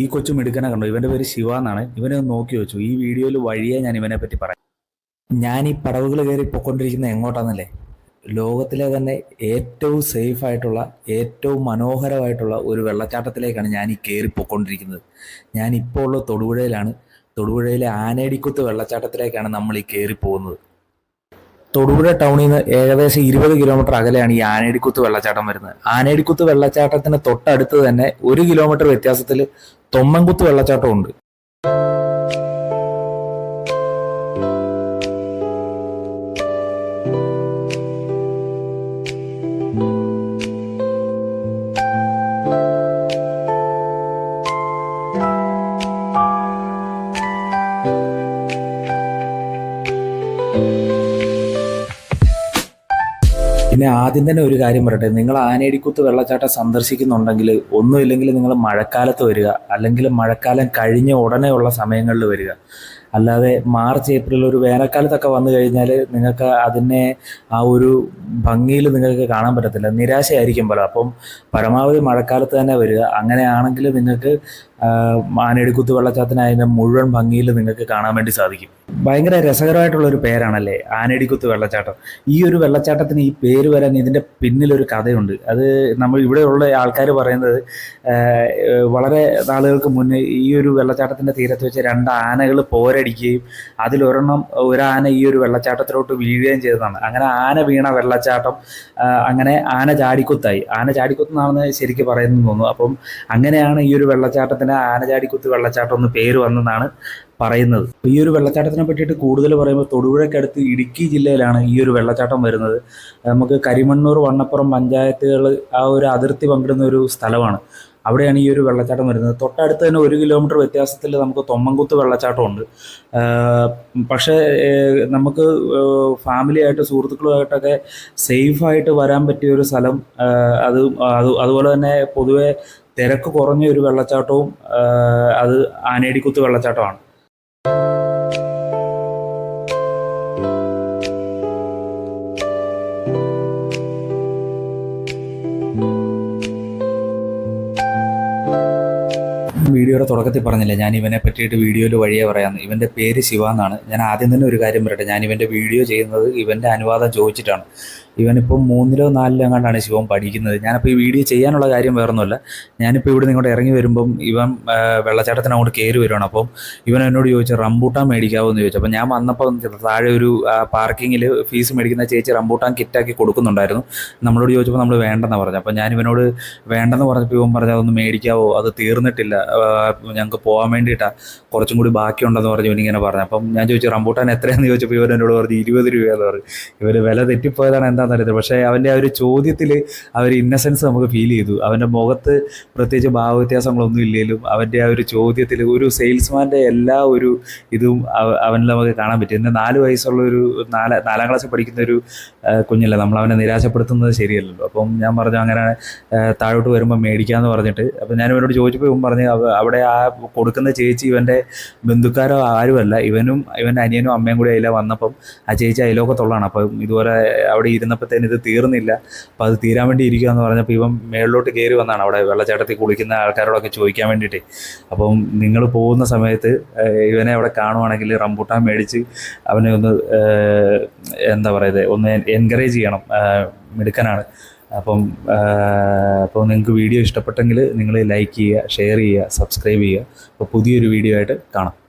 ഈ കൊച്ചു മിടുക്കനെ കണ്ടു. ഇവന്റെ പേര് ശിവ എന്നാണ്. ഇവനെ ഒന്ന് നോക്കി വെച്ചു. ഈ വീഡിയോയിൽ വഴിയേ ഞാൻ ഇവനെ പറ്റി പറയാം. ഞാൻ ഈ പടവുകൾ കയറി പൊക്കൊണ്ടിരിക്കുന്നത് എങ്ങോട്ടാന്നല്ലേ? ലോകത്തിലെ തന്നെ ഏറ്റവും സേഫ് ആയിട്ടുള്ള ഏറ്റവും മനോഹരമായിട്ടുള്ള ഒരു വെള്ളച്ചാട്ടത്തിലേക്കാണ് ഞാൻ ഈ കയറി പൊക്കൊണ്ടിരിക്കുന്നത് ഞാൻ ഇപ്പോൾ ഉള്ള തൊടുപുഴയിലാണ്. തൊടുപുഴയിലെ ആനേടിക്കുത്ത് വെള്ളച്ചാട്ടത്തിലേക്കാണ് നമ്മൾ ഈ കയറി പോകുന്നത്. തൊടുപുഴ ടൗണിൽ നിന്ന് ഏകദേശം ഇരുപത് കിലോമീറ്റർ അകലെയാണ് ഈ ആനേടിക്കുത്ത് വെള്ളച്ചാട്ടം വരുന്നത്. ആനേടിക്കുത്ത് വെള്ളച്ചാട്ടത്തിന് തൊട്ടടുത്ത് തന്നെ ഒരു കിലോമീറ്റർ വ്യത്യാസത്തിൽ തൊമ്മൻകുത്ത് വെള്ളച്ചാട്ടം പിന്നെ ആദ്യം തന്നെ ഒരു കാര്യം പറയട്ടെ. നിങ്ങൾ ആനേടിക്കുത്ത് വെള്ളച്ചാട്ടം സന്ദർശിക്കുന്നുണ്ടെങ്കിൽ ഒന്നുമില്ലെങ്കിൽ നിങ്ങൾ മഴക്കാലത്ത് വരിക. അല്ലെങ്കിൽ മഴക്കാലം കഴിഞ്ഞ ഉടനെയുള്ള സമയങ്ങളിൽ വരിക. അല്ലാതെ മാർച്ച് ഏപ്രിൽ ഒരു വേനൽക്കാലത്തൊക്കെ വന്നു കഴിഞ്ഞാൽ നിങ്ങൾക്ക് അതിനെ ആ ഒരു ഭംഗിയിൽ നിങ്ങൾക്ക് കാണാൻ പറ്റത്തില്ല. നിരാശയായിരിക്കും പല അപ്പം പരമാവധി മഴക്കാലത്ത് തന്നെ വരിക. അങ്ങനെയാണെങ്കിൽ നിങ്ങൾക്ക് ആനേടിക്കുത്ത് വെള്ളച്ചാട്ടത്തിന് അതിന്റെ മുഴുവൻ ഭംഗിയിൽ നിങ്ങൾക്ക് കാണാൻ വേണ്ടി സാധിക്കും. ഭയങ്കര രസകരമായിട്ടുള്ള ഒരു പേരാണല്ലേ ആനേടിക്കുത്ത് വെള്ളച്ചാട്ടം. ഈ ഒരു വെള്ളച്ചാട്ടത്തിന് ഈ പേര് വരാൻ ഇതിന്റെ പിന്നിലൊരു കഥയുണ്ട്. അത് നമ്മൾ ഇവിടെയുള്ള ആൾക്കാർ പറയുന്നത് വളരെ നാളുകൾക്ക് മുന്നേ ഈ ഒരു വെള്ളച്ചാട്ടത്തിന്റെ തീരത്ത് വെച്ച് രണ്ട് ആനകൾ പോരടിക്കുകയും അതിലൊരെണ്ണം ഒരാന ഈ ഒരു വെള്ളച്ചാട്ടത്തിലോട്ട് വീഴുകയും ചെയ്തതാണ്. അങ്ങനെ ആന വീണ വെള്ളച്ചാട്ടം അങ്ങനെ ആന ചാടിക്കുത്തായി. ആന ചാടിക്കുത്തെന്നാണെന്ന് ശരിക്ക് ശരിക്കും പറയുന്നു തോന്നുന്നു. അപ്പം അങ്ങനെയാണ് ഈ ഒരു വെള്ളച്ചാട്ടത്തിന് ആന ചാടിക്കുത്ത് വെള്ളച്ചാട്ടം എന്ന് പേര് വന്നതാണ് പറയുന്നത്. ഈ ഒരു വെള്ളച്ചാട്ടത്തിനെ പറ്റിയിട്ട് കൂടുതൽ പറയുമ്പോൾ തൊടുപുഴക്കടുത്ത് ഇടുക്കി ജില്ലയിലാണ് ഈ ഒരു വെള്ളച്ചാട്ടം വരുന്നത്. നമുക്ക് കരിമണ്ണൂർ വണ്ണപ്പുറം പഞ്ചായത്തുകൾ ആ ഒരു അതിർത്തി പങ്കിടുന്ന ഒരു സ്ഥലമാണ്. അവിടെയാണ് ഈ ഒരു വെള്ളച്ചാട്ടം വരുന്നത്. തൊട്ടടുത്ത് തന്നെ ഒരു കിലോമീറ്റർ വ്യത്യാസത്തിൽ നമുക്ക് തൊമ്മൻകുത്ത് വെള്ളച്ചാട്ടമുണ്ട്. പക്ഷേ നമുക്ക് ഫാമിലിയായിട്ട് സുഹൃത്തുക്കളുമായിട്ടൊക്കെ സേഫായിട്ട് വരാൻ പറ്റിയ ഒരു സ്ഥലം അത് അത് അതുപോലെ തന്നെ പൊതുവെ തിരക്ക് കുറഞ്ഞ ഒരു വെള്ളച്ചാട്ടവും അത് ആനേടിക്കുത്ത് വെള്ളച്ചാട്ടമാണ്. വീഡിയോയുടെ തുടക്കത്തിൽ പറഞ്ഞില്ലേ ഞാൻ ഇവനെ പറ്റിയിട്ട് വീഡിയോയിൽ വഴിയെ പറയാമെന്ന് ഇവന്റെ പേര് ശിവ എന്നാണ്. ഞാൻ ആദ്യം തന്നെ ഒരു കാര്യം പറയട്ടെ ഞാൻ ഇവന്റെ വീഡിയോ ചെയ്യുന്നത് ഇവന്റെ അനുവാദം ചോദിച്ചിട്ടാണ്. ഇവനിപ്പോൾ മൂന്നിലോ നാലിലോ എങ്ങാണ്ടാണ് ശിവൻ പഠിക്കുന്നത്. ഞാനിപ്പോൾ ഈ വീഡിയോ ചെയ്യാനുള്ള കാര്യം വേറൊന്നുമല്ല. ഞാനിപ്പോൾ ഇവിടെ നിങ്ങോട്ട് ഇറങ്ങി വരുമ്പം ഇവൻ വെള്ളച്ചാട്ടത്തിന് അങ്ങോട്ട് കയറി വരുവാണ്. അപ്പം ഇവൻ എന്നോട് ചോദിച്ചു റംബൂട്ടാൻ മേടിക്കാവോ എന്ന് ചോദിച്ചു. അപ്പം ഞാൻ വന്നപ്പോൾ താഴെ ഒരു പാർക്കിങ്ങിൽ ഫീസ് മേടിക്കുന്ന ചേച്ചി റംബൂട്ടാൻ കിറ്റാക്കി കൊടുക്കുന്നുണ്ടായിരുന്നു. നമ്മളോട് ചോദിച്ചപ്പോൾ നമ്മൾ വേണ്ടെന്ന് പറഞ്ഞു. അപ്പം ഞാൻ ഇവനോട് വേണ്ടെന്ന് പറഞ്ഞപ്പോൾ ഇവൻ പറഞ്ഞു അതൊന്ന് മേടിക്കാവോ? അത് തീർന്നിട്ടില്ല. ഞങ്ങൾക്ക് പോകാൻ വേണ്ടിയിട്ടാണ് കുറച്ചും കൂടി ബാക്കിയുണ്ടെന്ന് പറഞ്ഞു ഇവനിങ്ങനെ പറഞ്ഞു. അപ്പം ഞാൻ ചോദിച്ചു റംബൂട്ടാൻ എത്രയാണെന്ന് ചോദിച്ചപ്പോൾ ഇവർ എന്നോട് പറഞ്ഞു ഇരുപത് രൂപയെന്ന് പറഞ്ഞു. ഇവർ വില തെറ്റിപ്പോയതാണ് എന്താണെന്ന് അറിയത്തില്ല. പക്ഷേ അവന്റെ ആ ഒരു ചോദ്യത്തിൽ ആ ഒരു ഇന്നസെൻസ് നമുക്ക് ഫീൽ ചെയ്തു. അവന്റെ മുഖത്ത് പ്രത്യേകിച്ച് ഭാവവ്യത്യാസങ്ങളൊന്നും ഇല്ലെങ്കിലും അവന്റെ ആ ഒരു ചോദ്യത്തിൽ ഒരു സെയിൽസ്മാന്റെ എല്ലാ ഒരു ഇതും അവ- അവനിൽ നമുക്ക് കാണാൻ പറ്റും. എന്റെ നാല് വയസ്സുള്ള ഒരു നാല നാലാം ക്ലാസ്സിൽ പഠിക്കുന്ന ഒരു കുഞ്ഞല്ലേ നമ്മൾ അവനെ നിരാശപ്പെടുത്തുന്നത് ശരിയല്ലല്ലോ. അപ്പം ഞാൻ പറഞ്ഞു അങ്ങനെ താഴോട്ട് വരുമ്പോൾ മേടിക്കാമെന്ന് പറഞ്ഞിട്ട്. അപ്പം ഞാൻ ഇവരോട് ചോദിച്ചപ്പോൾ ഇവൻ പറഞ്ഞു അവിടെ ആ കൊടുക്കുന്ന ചേച്ചി ഇവന്റെ ബന്ധുക്കാരോ ആരുമല്ല. ഇവനും ഇവന്റെ അനിയനും അമ്മയും കൂടി അതിലെ വന്നപ്പം ആ ചേച്ചി അതിലോക്കത്തുള്ളതാണ് അപ്പം ഇതുപോലെ അവിടെ ഇരുന്നപ്പോഴത്തേന് ഇത് തീർന്നില്ല. അപ്പം അത് തീരാൻ വേണ്ടി ഇരിക്കുക എന്ന് പറഞ്ഞപ്പോൾ ഇവൻ മേളിലോട്ട് കയറി വന്നാണ് അവിടെ വെള്ളച്ചാട്ടത്തിൽ കുളിക്കുന്ന ആൾക്കാരോടൊക്കെ ചോദിക്കാൻ വേണ്ടിയിട്ട്. അപ്പം നിങ്ങൾ പോകുന്ന സമയത്ത് ഇവനെ അവിടെ കാണുവാണെങ്കിൽ റംബൂട്ടാൻ മേടിച്ച് അവനെ ഒന്ന് എന്താ പറയുന്നത് ഒന്ന് എൻകറേജ് ചെയ്യണം. മിടുക്കനാണ്. അപ്പം അപ്പോൾ നിങ്ങൾക്ക് വീഡിയോ ഇഷ്ടപ്പെട്ടെങ്കിൽ നിങ്ങൾ ലൈക്ക് ചെയ്യുക ഷെയർ ചെയ്യുക സബ്സ്ക്രൈബ് ചെയ്യുക. അപ്പോൾ പുതിയൊരു വീഡിയോ ആയിട്ട് കാണാം.